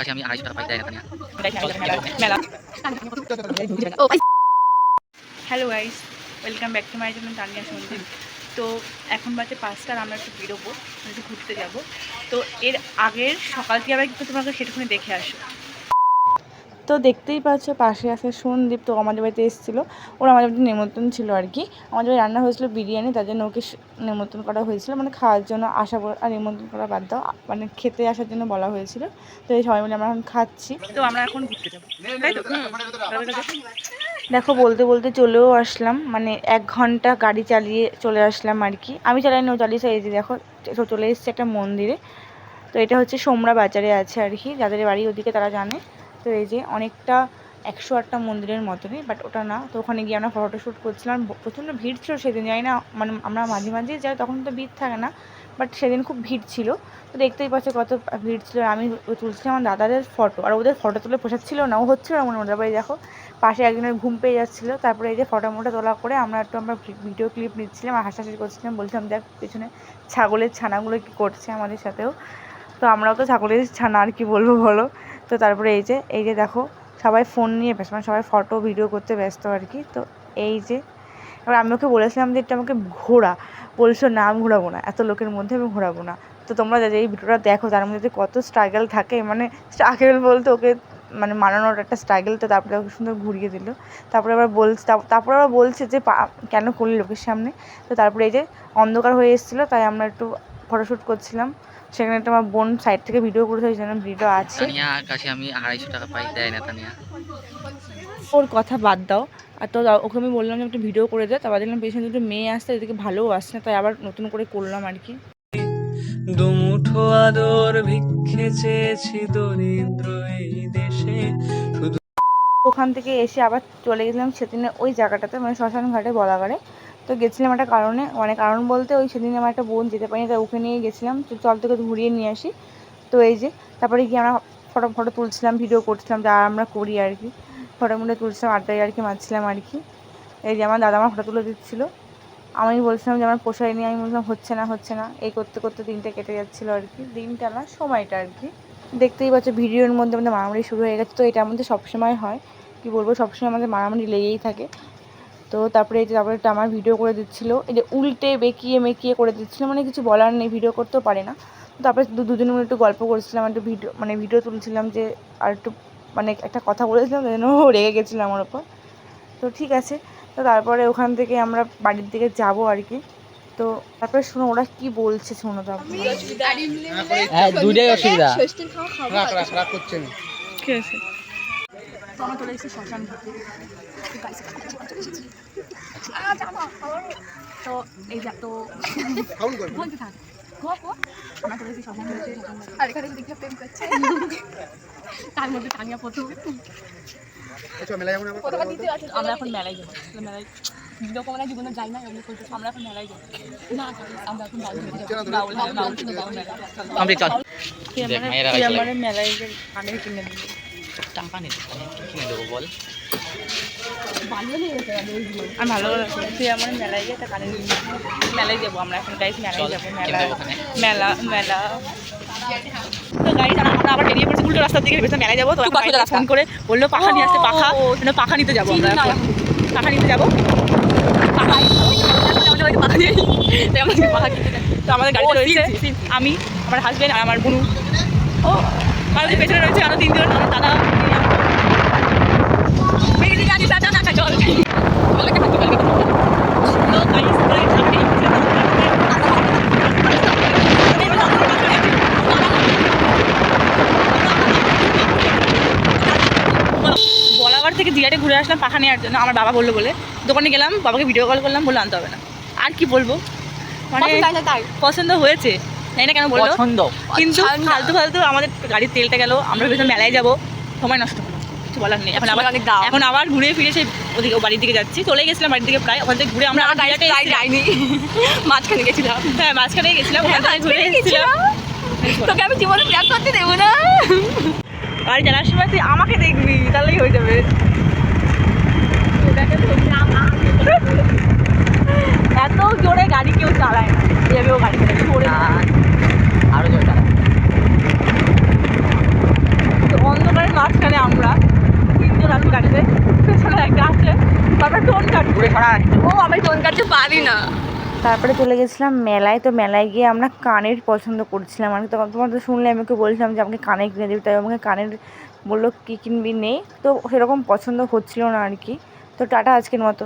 কাছে আমি আড়াইশো টাকা পাই মেলা hello guys welcome back to my channel Tania Sandip তো এখন বাজে পাঁচটার আমরা একটু বেরোবো একটু ঘুরতে যাব। তো এর আগের সকাল থেকে আবার কিন্তু তোমাকে সেটুকুনি দেখে আসো। তো দেখতেই পাচ্ছ পাশে আছে সন্দীপ তো আমাদের বাড়িতে এসেছিল। ওর আমাদের বাড়িতে নেমন্তন্ন ছিল আর কি। আমাদের বাড়ি রান্না হয়েছিল বিরিয়ানি তার জন্য ওকে নেমন্তন্ন করা হয়েছিল। মানে খাওয়ার জন্য আসা আর নেমন্তন্ন করা বাদ দাও মানে খেতে আসার জন্য বলা হয়েছিল। তো এই সবাই মিলে আমরা এখন খাচ্ছি। তো আমরা এখন ঘুরতে যাব। তাই তো? দেখো বলতে বলতে চলেও আসলাম। মানে এক ঘণ্টা গাড়ি চালিয়ে চলে আসলাম আর কি। আমি চালাই ও চালিয়েছে এই যে দেখো চলে এসেছে একটা মন্দিরে। তো এটা হচ্ছে সোমরা বাজারে আছে আর কি। যাদের বাড়ি ওদিকে তারা জানে। তো এই যে অনেকটা একশো আটটা মন্দিরের মতনই বাট ওটা না। তো ওখানে গিয়ে আমরা ফটো শ্যুট করছিলাম। প্রচণ্ড ভিড় ছিল সেদিন যাই না মানে আমরা মাঝে মাঝে যাই, তখন তো ভিড় থাকে না বাট সেদিন খুব ভিড় ছিল। তো দেখতেই পাচ্ছি কত ভিড় ছিল। আমি তুলছিলাম আমার দাদাদের ফটো আর ওদের ফটো তুলে পোষাচ্ছিল না, ও হচ্ছিল না মনে মনে। দেখো, পাশে একজনের ঘুম পেয়ে যাচ্ছিল। তারপরে এই যে ফটো মোটো তোলা করে আমরা একটু আমরা ভিডিও ক্লিপ নিচ্ছিলাম আর হাসাহাসি করছিলাম। বলছিলাম, দেখ, পেছনে ছাগলের ছানাগুলো কি করছে আমাদের সাথেও? তো আমরাও তো ছাগলের ছানা আর কি বলব বলো? তো তারপরে এই যে এই যে দেখো, সবাই ফোন নিয়ে ব্যস্ত মানে সবাই ফটো ভিডিও করতে ব্যস্ত আর কি। তো এই যে, এবার আমি ওকে বলেছিলাম যে এটা আমাকে ঘোরা। বলছো না, আমি ঘোরাবো না। এত লোকের মধ্যে আমি ঘোরাবো না। তো তোমরা যে এই ভিডিওটা দেখো, তার মধ্যে যে কত স্ট্রাগল থাকে মানে স্ট্রাগল বলতে ওকে মানে মানানোর একটা স্ট্রাগল তো তারপরে ওকে সুন্দর ঘুরিয়ে দিল। তারপরে আবার বলছে তারপরে আবার বলছে যে কেন করলি লোকের সামনে? তো তারপরে এই যে, অন্ধকার হয়ে এসেছিল, তাই আমরা একটু ফটোশ্যুট করছিলাম। সেখানে একটা আমার বোন সাইড থেকে ভিডিও করেছে ওই জন্য ভিডিও আছে। তানিয়া কাছে আমি আড়াইশো টাকা পাই দেয় না তানিয়া। ওর কথা বাদ দাও। আর তো ওকে আমি বললাম যে একটা ভিডিও করে দে তারপর দেখলাম পেছনে দুটো মেয়ে আসছে এদিকে ভালোও আসছে না তাই আবার নতুন করে করলাম আর কি। দুমুঠো আদর ভিক্ষে চেয়েছি দরিদ্র এই দেশে। শুধু ওখান থেকে এসে আবার চলে গেছিলাম সেদিনে ওই জায়গাটাতে মানে শ্মশান ঘাটে বলাগাড়ে তো গেছিলাম একটা কারণে মানে কারণ বলতে ওই সেদিন আমার একটা বোন যেতে পারিনি, তাই ওকে নিয়ে গেছিলাম। তো চল তোকে ঘুরিয়ে নিয়ে আসি। তো এই যে, তারপরে গিয়ে আমরা ফটো ফটো তুলছিলাম ভিডিও করছিলাম, যা আমরা করি আর কি। ফটো মুটো তুলছিলাম, আড্ডায় আর কি মারছিলাম আর কি। এই যে আমার দাদা আমার ফটো তুলে দিচ্ছিল। আমি বলছিলাম যে আমার পোষায় নিয়ে, আমি বলছিলাম, হচ্ছে না হচ্ছে না। এই করতে করতে দিনটা কেটে যাচ্ছিল আর কি। দিনটা না, সময়টা আর কি। দেখতেই পাচ্ছ, ভিডিওর মধ্যে আমাদের মারামারি শুরু হয়ে গেছে। তো এটা মধ্যে সবসময় হয়, কি বলব, সবসময় আমাদের মারামারি লেগেই থাকে। তো তারপরে এই যে তারপরে একটা আমার ভিডিও করে দিচ্ছিল। এই যে উল্টে বেঁকিয়ে মেকিয়ে করে দিচ্ছিল মানে কিছু বলার নেই ভিডিও করতেও পারে না। তারপরে দু দুজনে মিলে একটু গল্প করছিলাম একটু ভিডিও মানে ভিডিও তুলছিলাম যে আর একটু মানে একটা কথা বলেছিলাম যেন রেগে গেছিল আমার ওপর। তো ঠিক আছে তো তারপরে ওখান থেকে আমরা বাড়ির দিকে যাব আর কি। তো তারপরে শোনো ওরা কি বলছে শোনো তারপরে হ্যাঁ দুইটাই অসুবিধা। ঠিক আছে। তো আমরা চলে এসেছি। শ্মশান তো এই যা তো বলতে থাক। আমরা চলে এসেছি শ্মশান ঘাটে শ্মশান। ঘাটে। আর এখানে দিঘা প্রেম করছে? তার মধ্যে টানিয়া প্রথম আছে আমরা এখন মেলায় যাব। মেলায় ভিডিও কমলা জীবনে যাই না এমনি করতে। আমরা এখন মেলায় যাব। না আমরা এখন বাউল মেলায় বাউল আমি আমার আমার মেলায় যে কিনে দিবি? টাকা নেই কিনে দেবো বল আর ভালো তুই আমার মেলায় গিয়ে কানে মেলায় যাব আমরা এখন গাইস মেলায় যাব মেলা। মেলা মেলা। তো গাইস আমরা আবার বেরিয়ে পড়ছি উল্টো রাস্তার দিকে ভেবেছিলাম মেলায় যাব। তো ফোন করে বলল পাখা নিয়ে আসতে পাখা মানে পাখা নিতে যাব আমরা পাখা নিতে যাব? পাখা পাখা পাখা কিনতে। তো আমাদের গাড়িতে রয়েছে আমি আমার হাজবেন্ড আর আমার বুনু। ও আর ওদের পেছনে রয়েছে আরও তিনজন আমার দাদা বলে বলাবার থেকে জিরাটে ঘুরে আসলাম পাখা নেওয়ার জন্য আমার বাবা বলল বলে দোকানে গেলাম বাবাকে ভিডিও কল করলাম বলল আনতে হবে না আর কি বলব মানে পছন্দ হয়েছে জানি না কেন বলল। পছন্দ। কিন্তু ফালতু ফালতু আমাদের গাড়ির তেলটা গেল আমরা ভেবেছিলাম মেলায় যাব সময় নষ্ট হলো কিছু বলার নেই। এখন আবার অনেক দাম। এখন আবার ঘুরে ফিরে সেই ওদিকে বাড়ির দিকে যাচ্ছি চলে গেছিলাম বাড়ির দিকে প্রায় ওখান থেকে ঘুরে আমরা গাড়িতে যাইনি। মাঝখানে গেছিলাম। হ্যাঁ মাঝখানে গেছিলাম ওখান থেকে ঘুরে এসেছিলাম। তোকে আমি জীবনে প্রেম করতে দেবো না। গাড়ি চালার সময় তুই আমাকে দেখবি তাহলেই হয়ে যাবে। আমরা তিনজন আসব গাড়িতে পেছনে একটা আছে তারপরে টোন কাটবে ও আমি টোন কাটতে পারি না। তারপরে চলে গেছিলাম মেলায় তো মেলায় গিয়ে আমরা কানের পছন্দ করছিলাম। আর তখন তোমার তো শুনলে আমি ওকে বলছিলাম যে আমাকে কানে কিনে দিবি। তাই আমাকে কানের বলল কী কিনবি নেই তো সেরকম পছন্দ হচ্ছিল না আর কি। তো টাটা আজকের মতো।